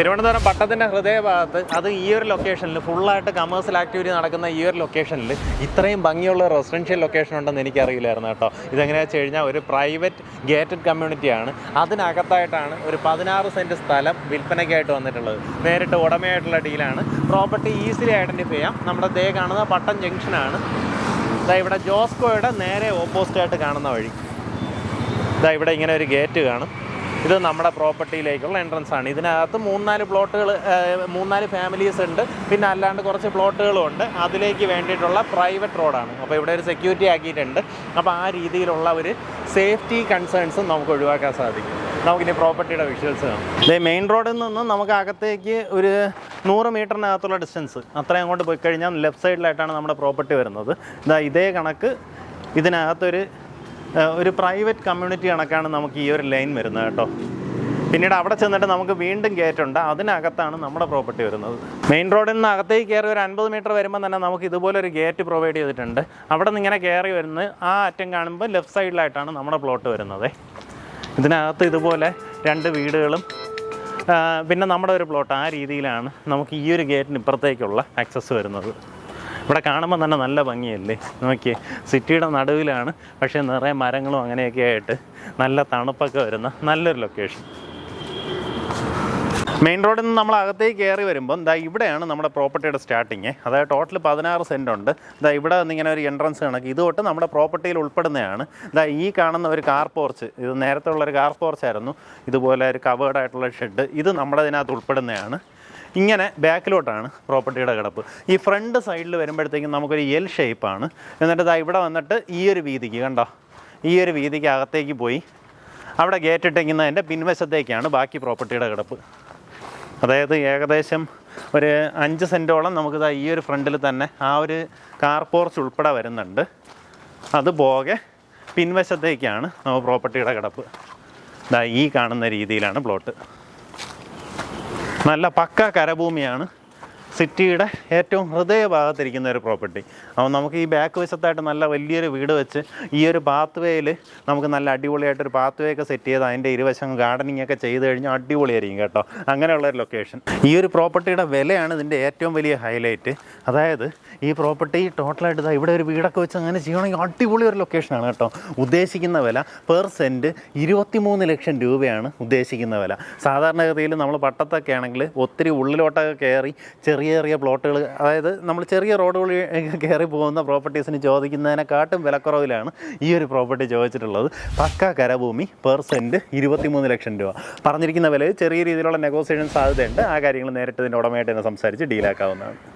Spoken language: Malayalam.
തിരുവനന്തപുരം പട്ടത്തിന്റെ ഹൃദയഭാഗത്ത് അത് ഈ ഒരു ലൊക്കേഷനിൽ ഫുള്ളായിട്ട് കമേഴ്സ്യൽ ആക്ടിവിറ്റി നടക്കുന്ന ഈ ഒരു ലൊക്കേഷനിൽ ഇത്രയും ഭംഗിയുള്ള റെസിഡൻഷ്യൽ ലൊക്കേഷൻ ഉണ്ടെന്ന് എനിക്കറിയില്ലായിരുന്നു കേട്ടോ. ഇതെങ്ങനെയാ വെച്ച് കഴിഞ്ഞാൽ ഒരു പ്രൈവറ്റ് ഗേറ്റഡ് കമ്മ്യൂണിറ്റിയാണ് അതിനകത്തായിട്ടാണ് ഒരു പതിനാറ് സെന്റ് സ്ഥലം വിൽപ്പനയ്ക്കായിട്ട് വന്നിട്ടുള്ളത്. നേരിട്ട് ഉടമയായിട്ടുള്ള ഡീലാണ് പ്രോപ്പർട്ടി ഈസിലി ഐഡന്റിഫൈ ചെയ്യാം. നമ്മുടെ ദേ കാണുന്ന പട്ടം ജംഗ്ഷനാണ് ഇതാ ഇവിടെ ജോസ്കോയുടെ നേരെ ഓപ്പോസിറ്റായിട്ട് കാണുന്ന വഴി. ഇതാ ഇവിടെ ഇങ്ങനെ ഒരു ഗേറ്റ് കാണും. ഇത് നമ്മുടെ പ്രോപ്പർട്ടിയിലേക്കുള്ള എൻട്രൻസ് ആണ്. ഇതിനകത്ത് മൂന്നാൽ പ്ലോട്ടുകൾ മൂന്നാൽ ഫാമിലീസ് ഉണ്ട്. പിന്നെ അല്ലാണ്ട് കുറച്ച് പ്ലോട്ടുകളും ഉണ്ട്. അതിലേക്ക് വേണ്ടിയിട്ടുള്ള പ്രൈവറ്റ് റോഡാണ് അപ്പോൾ ഇവിടെ ഒരു സെക്യൂരിറ്റി ആക്കിയിട്ടുണ്ട്. അപ്പോൾ ആ രീതിയിലുള്ള ഒരു സേഫ്റ്റി കൺസേൺസും നമുക്ക് ഒഴിവാക്കാൻ സാധിക്കും. നമുക്കിനി പ്രോപ്പർട്ടിയുടെ വിഷ്വൽസ് കാണാം. മെയിൻ റോഡിൽ നിന്ന് നമുക്ക് അകത്തേക്ക് ഒരു നൂറ് മീറ്ററിനകത്തുള്ള ഡിസ്റ്റൻസ് അത്രയും അങ്ങോട്ട് പോയി കഴിഞ്ഞാൽ ലെഫ്റ്റ് സൈഡിലായിട്ടാണ് നമ്മുടെ പ്രോപ്പർട്ടി വരുന്നത്. ഇതാ ഇതേ കണക്ക് ഇതിനകത്തൊരു ഒരു പ്രൈവറ്റ് കമ്മ്യൂണിറ്റി കണക്കാണ് നമുക്ക് ഈ ഒരു ലൈൻ വരുന്നത് കേട്ടോ. പിന്നീട് അവിടെ ചെന്നിട്ട് നമുക്ക് വീണ്ടും ഗേറ്റ് ഉണ്ട് അതിനകത്താണ് നമ്മുടെ പ്രോപ്പർട്ടി വരുന്നത്. മെയിൻ റോഡിൽ നിന്ന് അകത്തേക്ക് കയറി ഒരു അൻപത് മീറ്റർ വരുമ്പോൾ തന്നെ നമുക്ക് ഇതുപോലെ ഒരു ഗേറ്റ് പ്രൊവൈഡ് ചെയ്തിട്ടുണ്ട്. അവിടെ നിന്ന് ഇങ്ങനെ കയറി വരുന്ന ആ അറ്റം കാണുമ്പോൾ ലെഫ്റ്റ് സൈഡിലായിട്ടാണ് നമ്മുടെ പ്ലോട്ട് വരുന്നത്. ഇതിനകത്ത് ഇതുപോലെ രണ്ട് വീടുകളും പിന്നെ നമ്മുടെ ഒരു പ്ലോട്ട് ആ രീതിയിലാണ് നമുക്ക് ഈ ഒരു ഗേറ്റിന് ഇപ്പുറത്തേക്കുള്ള ആക്സസ് വരുന്നത്. ഇവിടെ കാണുമ്പോൾ തന്നെ നല്ല ഭംഗിയല്ലേ? നോക്കിയേ സിറ്റിയുടെ നടുവിലാണ്. പക്ഷേ നിറയെ മരങ്ങളും അങ്ങനെയൊക്കെ ആയിട്ട് നല്ല തണുപ്പൊക്കെ വരുന്ന നല്ലൊരു ലൊക്കേഷൻ മെയിൻ റോഡിൽ നിന്ന് നമ്മൾ അകത്തേക്ക് കയറി വരുമ്പോൾ ദാ ഇവിടെയാണ് നമ്മുടെ പ്രോപ്പർട്ടിയുടെ സ്റ്റാർട്ടിങ് അതായത് ടോട്ടൽ പതിനാറ് സെന്റ് ഉണ്ട്. ദാ ഇവിടെ നിന്നിങ്ങനെ ഒരു എൻട്രൻസ് കണക്ക്. ഇത് തൊട്ട് നമ്മുടെ പ്രോപ്പർട്ടിയിൽ ഉൾപ്പെടുന്നതാണ്. ദാ ഈ കാണുന്ന ഒരു കാർ പോർച്ച് ഇത് നേരത്തെ ഉള്ള ഒരു കാർ പോർച്ച് ആയിരുന്നു. ഇതുപോലെ ഒരു കവേർഡ് ആയിട്ടുള്ള ഷെഡ് ഇത് നമ്മുടെ ഇതിനകത്ത് ഉൾപ്പെടുന്നതാണ്. ഇങ്ങനെ ബാക്കിലോട്ടാണ് പ്രോപ്പർട്ടിയുടെ കിടപ്പ്. ഈ ഫ്രണ്ട് സൈഡിൽ വരുമ്പോഴത്തേക്കും നമുക്കൊരു എൽ ഷേപ്പാണ് എന്നിട്ട് ഇതാ ഇവിടെ വന്നിട്ട് ഈ ഒരു വീതിക്ക് കണ്ടോ? ഈ ഒരു വീതിക്ക് അകത്തേക്ക് പോയി. അവിടെ ഗേറ്റ് ഇട്ടിരിക്കുന്നതിന്റെ പിൻവശത്തേക്കാണ് ബാക്കി പ്രോപ്പർട്ടിയുടെ കിടപ്പ്. അതായത് ഏകദേശം ഒരു അഞ്ച് സെന്റോളം നമുക്ക് ദാ ഈ ഒരു ഫ്രണ്ടിൽ തന്നെ ആ ഒരു കാർ പോർച്ച് ഉൾപ്പെടെ വരുന്നുണ്ട്. അത് പോകെ പിൻവശത്തേക്കാണ് നമുക്ക് പ്രോപ്പർട്ടിയുടെ കിടപ്പ്. ഈ കാണുന്ന രീതിയിലാണ് പ്ലോട്ട്. നല്ല പക്ക കരഭൂമിയാണ്. സിറ്റിയുടെ ഏറ്റവും ഹൃദയഭാഗത്തിരിക്കുന്ന ഒരു പ്രോപ്പർട്ടി. അപ്പോൾ നമുക്ക് ഈ ബാക്ക് വശത്തായിട്ട് നല്ല വലിയൊരു വീട് വെച്ച് ഈ ഒരു പാത്ത് വേയിൽ നമുക്ക് നല്ല അടിപൊളിയായിട്ടൊരു പാത്ത് വേ ഒക്കെ സെറ്റ് ചെയ്ത് അതിന്റെ ഇരുവശം ഗാർഡനിങ് ഒക്കെ ചെയ്ത് കഴിഞ്ഞാൽ അടിപൊളിയായിരിക്കും കേട്ടോ. അങ്ങനെയുള്ള ഒരു ലൊക്കേഷൻ ഈ ഒരു പ്രോപ്പർട്ടിയുടെ വിലയാണ് ഇതിന്റെ ഏറ്റവും വലിയ ഹൈലൈറ്റ് അതായത് ഈ പ്രോപ്പർട്ടി ടോട്ടലായിട്ട് ഇതാ ഇവിടെ ഒരു വീടൊക്കെ വെച്ച് അങ്ങനെ ചെയ്യണമെങ്കിൽ അടിപൊളി ഒരു ലൊക്കേഷനാണ് കേട്ടോ. ഉദ്ദേശിക്കുന്ന വില പെർ സെന്റ് ഇരുപത്തിമൂന്ന് ലക്ഷം രൂപയാണ് ഉദ്ദേശിക്കുന്ന വില. സാധാരണഗതിയിൽ നമ്മൾ പട്ടത്തൊക്കെ ആണെങ്കിൽ ഒത്തിരി ഉള്ളിലോട്ടൊക്കെ കയറി ചെറിയ ചെറിയ പ്ലോട്ടുകൾ അതായത് നമ്മൾ ചെറിയ റോഡുകൾ കയറി പോകുന്ന പ്രോപ്പർട്ടീസിന് ചോദിക്കുന്നതിനെക്കാട്ടും വിലക്കുറവിലാണ് ഈ ഒരു പ്രോപ്പർട്ടി ചോദിച്ചിട്ടുള്ളത്. പക്ക കരഭൂമി പെർ സെന്റ് ഇരുപത്തിമൂന്ന് ലക്ഷം രൂപ. പറഞ്ഞിരിക്കുന്ന വില ചെറിയ രീതിയിലുള്ള നെഗോസിയേഷൻ സാധ്യതയുണ്ട്. ആ കാര്യങ്ങൾ നേരിട്ട് ഇതിന്റെ ഉടമയായിട്ട് തന്നെ സംസാരിച്ച് ഡീലാക്കാവുന്നതാണ്